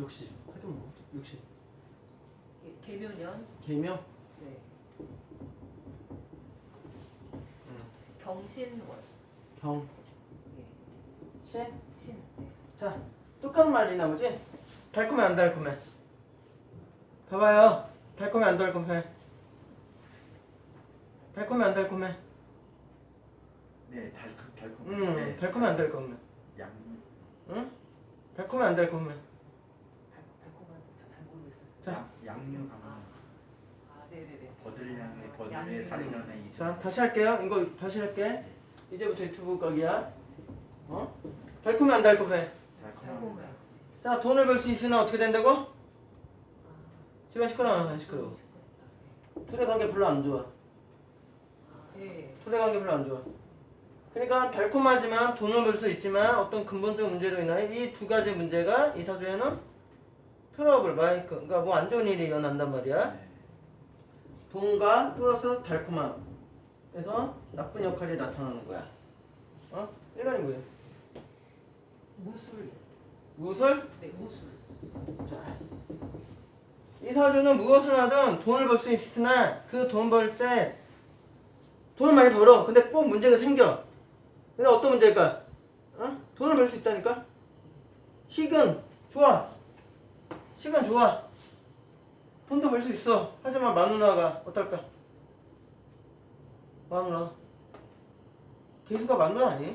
60 하긴 뭐 60. 예, 개묘년 개명 네. 경신월 경 예. 신. 신 네. 자 똑같은 말이 나오지? 달콤해 안 달콤해? 봐봐요. 달콤해 안 달콤해? 달콤해 안 달콤해? 네, 달콤 달콤. 음 네. 달콤해 안 달콤해? 양 응? 달콤해 안 달콤해? 달, 달콤한 잘, 잘 모르겠어요 자. 양- 양류 강화. 아 네네네 버들량의 버들의 양류. 달년에 있어. 자 다시 할게요. 이거 다시 할게. 이제부터 유튜브 각이야. 어? 달콤해 안 달콤해? 달콤해 자 돈을 벌 수 있으나 어떻게 된다고? 아, 집안 시끄러워 안 시끄러워? 둘의 관계 별로 안 좋아. 예. 둘의 관계 별로 안 좋아. 그러니까 달콤하지만 돈을 벌 수 있지만 어떤 근본적 문제로 인하여 이 두 가지 문제가 이 사주에는 트러블, 마이크, 그러니까 뭐 안 좋은 일이 일어난단 말이야. 네. 돈과 플러스 달콤함. 그래서 나쁜 역할이 나타나는 거야. 어? 일간이 뭐예요? 무술 무엇을? 네 무술 자. 이 사주는 무엇을 하든 돈을 벌 수 있으나 그 돈 벌 때 돈을 많이 벌어. 근데 꼭 문제가 생겨. 근데 어떤 문제일까? 어? 돈을 벌 수 있다니까? 식은 좋아. 식은 좋아. 돈도 벌 수 있어. 하지만 마누라가 어떨까? 마누라. 개수가 마누라 아니에요?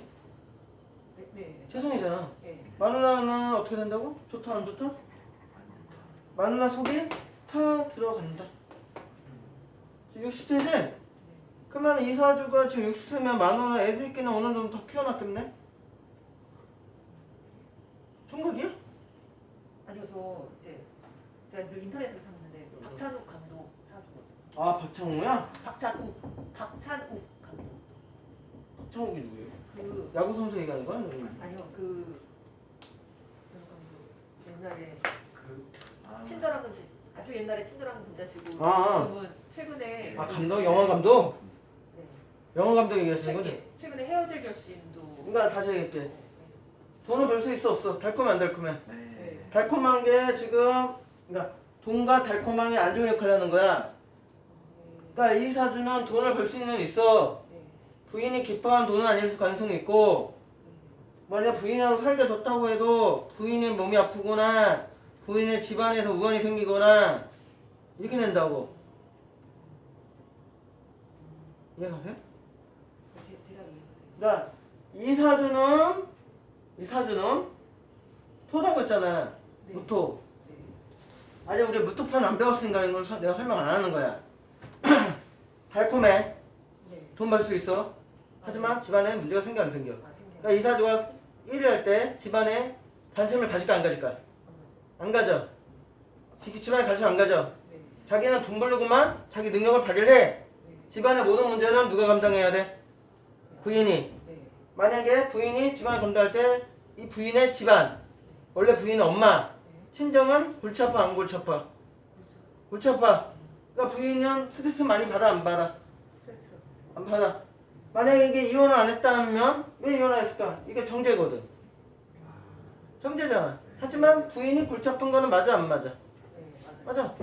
네, 네. 최성이잖아. 예. 마누라는 어떻게 된다고? 좋다 안 좋다? 마누라 속에 타 들어간다. 지금 60세지? 그러면 이사주가 지금 60세면 마누라 애 새끼는 어느 정도 더 키워놨겠네? 총각이야? 아니요 저 이제 제가 그 인터넷에서 샀는데 박찬욱 감독 사주거든요 아 박창호야? 박찬욱 박찬욱 감독 박창호이 누구예요? 그 야구 선수 얘기하는 거야? 아니요 그 감독 옛날에 그 아, 친절한 분 지- 아주 옛날에 친절한 분자시고 아, 아. 지금은 최근에 아 감독? 영화 감독? 네. 영화 감독 얘기하시는 거지? 최, 최근에 헤어질 결심도 그러니까 다시 얘기할게 돈을 벌수 있어 없어? 달콤해 안 달콤해? 네. 달콤한 게 지금 그러니까 돈과 달콤함이 안 좋은 역할을 하는 거야 그러니까 이 사주는 돈을 벌 수 있는 일 있어 네. 부인이 기뻐하는 돈은 아닐 가능성이 있고 만약 부인하고 살게 졌다고 해도 부인의 몸이 아프거나 부인의 집안에서 우환이 생기거나 이렇게 된다고 이해가세요? 그러니까 이 사주는 이 사주는 토라고 했잖아 네. 무토 네. 아직 우리 무토편 안 배웠으니까 이걸 서- 내가 설명 안 하는 거야 달콤해 네. 돈 벌 수 있어 하지만 집안에 문제가 생겨 안 생겨 아. 그러니까 이 사주가 1위 할 때 집안에 관심을 가질까 안 가질까? 안 가져. 지- 집안에 관심 안 가져. 네. 자기는 돈 벌려고만 자기 능력을 발휘해. 네. 집안의 모든 문제는 누가 감당해야 돼? 부인이. 네. 만약에 부인이 집안을 감당할 때 이 부인의 집안 원래 부인은 엄마 친정은 골치 아파 안 골치 아파? 골치 아파. 그러니까 부인은 스트레스 많이 받아 안 받아? 스트레스. 안 받아. 만약에 이게 이혼을 안 했다면 왜 이혼을 했을까? 이게 정제거든. 정제잖아. 하지만 부인이 골치 아픈 거는 맞아 안 맞아? 네. 맞아.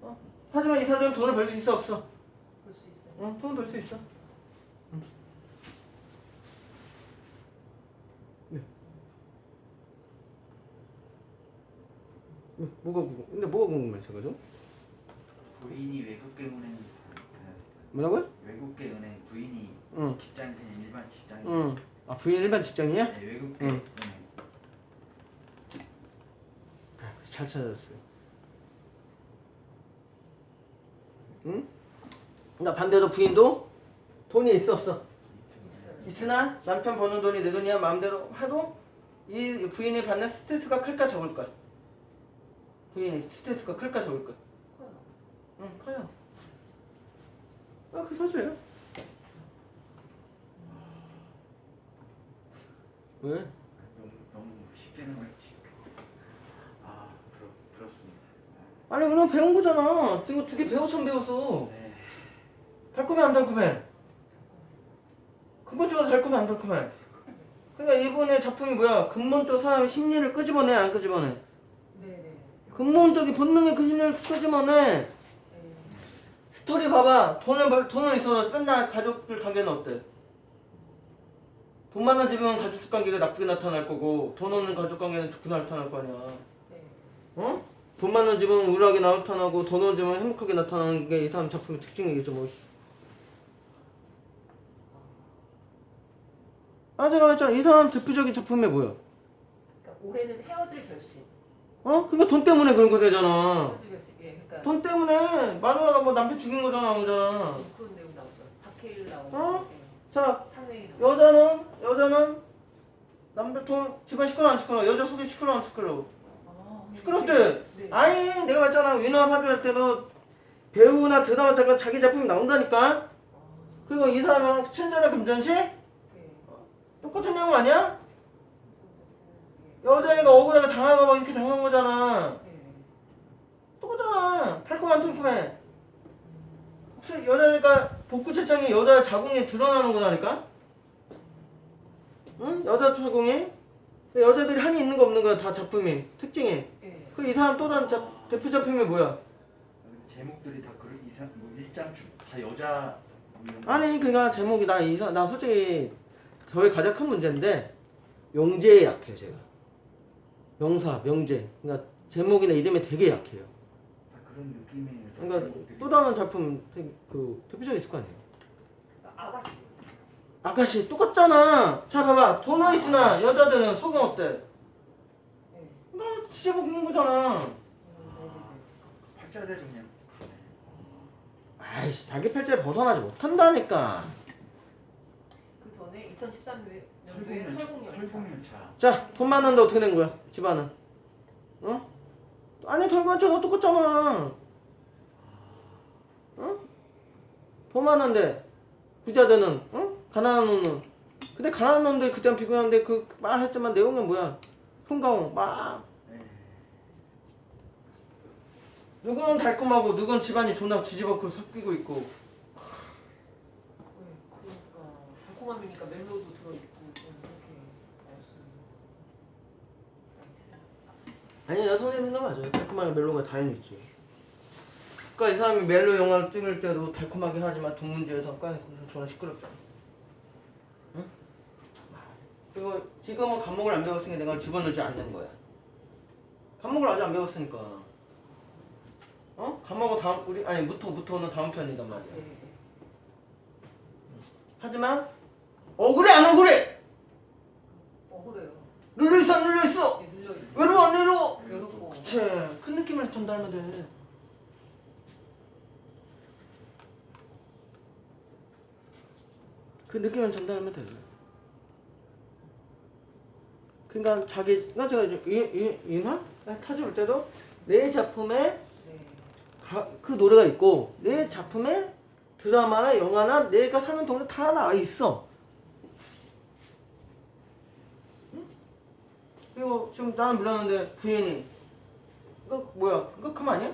어? 하지만 이 사주는 돈을 벌 수 있어 없어? 볼수 있어요. 응, 돈 벌 수 있어. 응. 뭐가 궁금? 근데 뭐가 궁금했어, 그죠? 부인이 외국계 은행. 뭐라고요? 외국계 은행 부인이 응, 직장 그냥 일반 직장. 응. 아 부인 일반 직장이야? 네, 외국계 응. 은행. 잘 찾았어요. 응? 나 반대로 부인도 돈이 있어 없어? 있으나 남편 버는 돈이 내 돈이야 마음대로 해도 이 부인이 받는 스트레스가 클까 적을까? 부인이 스트레스가 클까 적을까? 커요. 응 커요. 아 그 사주예요. 왜? 너무 너무 쉽게 나올 아 부럽 부럽습니다. 아니 그냥 배운 거잖아. 지금 두 개 배웠으면 배웠어. 네. 달콤해 안 달콤해? 근본적으로 달콤해 안 달콤해? 그러니까 이분의 작품이 뭐야? 근본적으로 사람의 심리를 끄집어내 안 끄집어내? 근본적인 본능의 그 힘을 끄지만은 네. 스토리 봐봐 돈을 벌 돈은 있어서 맨날 가족들 관계는 어때? 돈 많은 집은 가족 관계가 나쁘게 나타날 거고 돈 없는 가족 관계는 좋게 나타날 거 아니야 네. 어? 돈 많은 집은 우울하게 나타나고 돈 없는 집은 행복하게 나타나는 게 이 사람 작품의 특징이겠죠 뭐 아, 제가 했잖아. 이 사람 대표적인 작품이 뭐야? 그러니까 올해는 헤어질 결심. 어? 그러니까 돈 때문에 그런 거 되잖아. 예, 그러니까 돈 때문에 마누라가 뭐 남편 죽인 거잖아, 나오잖아. 그런 내용 나오죠. 박해일 나오고. 어? 예. 자, 탕웨이 나오고. 여자는 여자는 남편 돈 집안 시끄러 안 시끄러? 여자 속이 시끄러 안 시끄러? 아, 네. 시끄럽지? 네. 아니, 내가 말했잖아. 위너와 파비할 때도 배우나 드라마 작가 자기 작품이 나온다니까. 아, 그리고 이 사람은 천재나 금전시 네. 똑같은 내용 아니야? 여자애가 억울하게 당하고 막 이렇게 당한 거잖아. 네. 똑같잖아. 달콤한 통통해. 혹시 여자니까 복구 채창이 여자 자궁이 드러나는 거다니까? 응? 여자 자궁이? 여자들이 한이 있는 거 없는 거야 다 작품이 특징이. 네. 그이 사람 또 다른 작, 대표 작품이 뭐야? 제목들이 다 그런 이상 뭐 일장 주- 다 여자. 아니 그니까 제목이 나 이사 나 솔직히 저의 가장 큰 문제인데 명제에 약해요 제가. 명사 명제. 그러니까 제목이나 이름이 되게 약해요. 다 그런 느낌이에요. 그러니까. 또 다른 작품 그 대표적인 있을 거 아니에요. 아가씨. 아가씨 똑같잖아. 자 봐봐 돈은 있으나 여자들은 속은 어때? 네. 너 뒤집어 굽는 거잖아. 음, 팔자를 그냥 아이씨 자기 팔자에 벗어나지 못한다니까. 그 전에 2013년도에 설국열 설국열차. 자 돈 많은데 어떻게 된 거야 집안은? 어? 아니 털관처럼 똑같잖아. 어? 돈 많은데 부자들은 어? 가난한 놈은 근데 가난한 놈들 그때는 비교하는데 그 막 했지만 내용은 뭐야? 풍가홍 막 네. 누구는 달콤하고 누구는 집안이 존나 지지벅고 섞이고 있고 네. 그러니까 달콤함이니까 멜로도 들어있고 좀 그렇게 나왔어요. 아니 나 선생님 생각 맞아요 달콤하게 멜로가 당연히 있지 그니까 이 사람이 멜로 영화를 찍을 때도 달콤하게 하지만 돈 문제에서 약간 존나 시끄럽잖아 응? 그리고 지금은 감목을 안 배웠으니까 내가 집어넣지 않는 거야 감목을 아직 안 배웠으니까 어? 감목은 다음 우리 아니 무토 무토는 다음 편이단 말이야 네. 하지만 억울해 안 억울해 억울해요. 눌려 있어 안 눌려 있어 네, 늘려있고. 외로워 안 외로워. 그치 큰 느낌을 전달하면 돼 그 느낌을 전달하면 돼 그러니까 자기 그러니까 제가 이제 이, 이, 인화? 타줄 때도 내 작품에 네. 가, 그 노래가 있고 내 작품에 드라마나 영화나 내가 사는 동네 다 나와 있어 응? 그리고 지금 나는 몰랐는데 부인이 이거 뭐야 이거 컴 아니야?